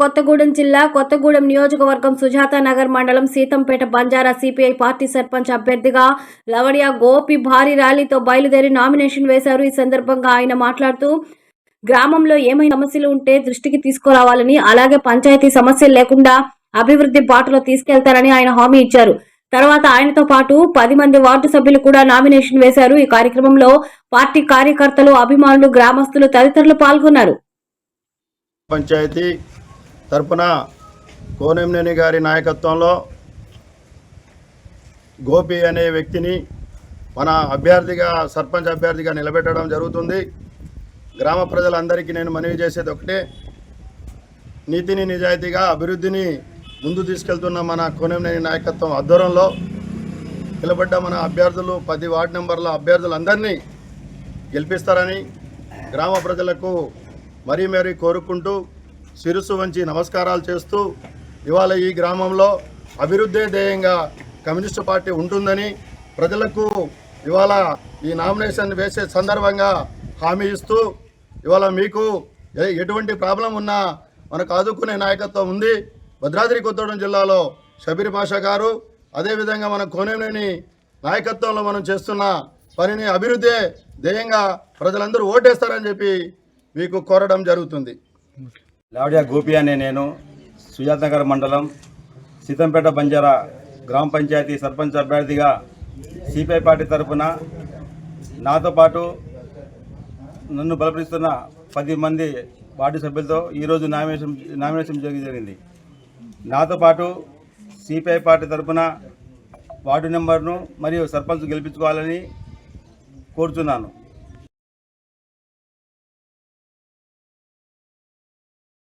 కొత్తగూడెం జిల్లా కొత్తగూడెం నియోజకవర్గం సుజాత నగర్ మండలం సీతంపేట బంజారా సిపిఐ పార్టీ సర్పంచ్ అభ్యర్థిగా లవడియా గోపి భారీ ర్యాలీతో బయలుదేరి నామినేషన్ వేశారు. ఈ సందర్భంగా ఆయన మాట్లాడుతూ గ్రామంలో ఏమైనా సమస్యలు ఉంటే దృష్టికి తీసుకురావాలని అలాగే పంచాయతీ సమస్యలు లేకుండా అభివృద్ధి బాటలో తీసుకెళ్తారని ఆయన హామీ ఇచ్చారు. తర్వాత ఆయనతో పాటు పది మంది వార్డు సభ్యులు కూడా నామినేషన్ వేశారు. ఈ కార్యక్రమంలో పార్టీ కార్యకర్తలు అభిమానులు గ్రామస్తులు తదితరులు పాల్గొన్నారు. పంచాయతీ తరపున కోనెంనేని గారి నాయకత్వంలో గోపి అనే వ్యక్తిని మన అభ్యర్థిగా సర్పంచ్ అభ్యర్థిగా నిలబెట్టడం జరుగుతుంది. గ్రామ ప్రజలందరికీ నేను మనవి చేసేది ఒకటే. నీతిని నిజాయితీగా అభివృద్ధిని ముందు తీసుకెళ్తున్న మన కోనెంనేని నాయకత్వం ఆధ్వర్యంలో నిలబడ్డ మన అభ్యర్థులు పది వార్డు నెంబర్ల అభ్యర్థులందరినీ గెలిపిస్తారని గ్రామ ప్రజలకు మరీ మరీ కోరుకుంటూ శిరస్సు వంచి నమస్కారాలు చేస్తూ ఇవాళ ఈ గ్రామంలో అభివృద్ధి ధ్యేయంగా కమ్యూనిస్టు పార్టీ ఉంటుందని ప్రజలకు ఇవాళ ఈ నామినేషన్ వేసే సందర్భంగా హామీ ఇస్తూ ఇవాళ మీకు ఎటువంటి ప్రాబ్లం ఉన్నా మనకు ఆదుకునే నాయకత్వం ఉంది. భద్రాద్రి కొత్తగూడెం జిల్లాలో షబీర్ పాషా గారు అదేవిధంగా మన కోనేనేని నాయకత్వంలో మనం చేస్తున్న పనిని అభివృద్ధి ధ్యేయంగా ప్రజలందరూ ఓటేస్తారని చెప్పి మీకు కోరడం జరుగుతుంది. లావడియా గోపి అనే నేను సుజాతనగర్ మండలం సీతంపేట బంజారా గ్రామ పంచాయతీ సర్పంచ్ అభ్యర్థిగా సిపిఐ పార్టీ తరఫున నాతో పాటు నన్ను బలపరిస్తున్న పది మంది వార్డు సభ్యులతో ఈరోజు నామినేషన్ నామినేషన్ జరిగి జరిగింది. నాతో పాటు సిపిఐ పార్టీ తరఫున వార్డు నెంబర్ను మరియు సర్పంచ్ గెలిపించుకోవాలని కోరుతున్నాను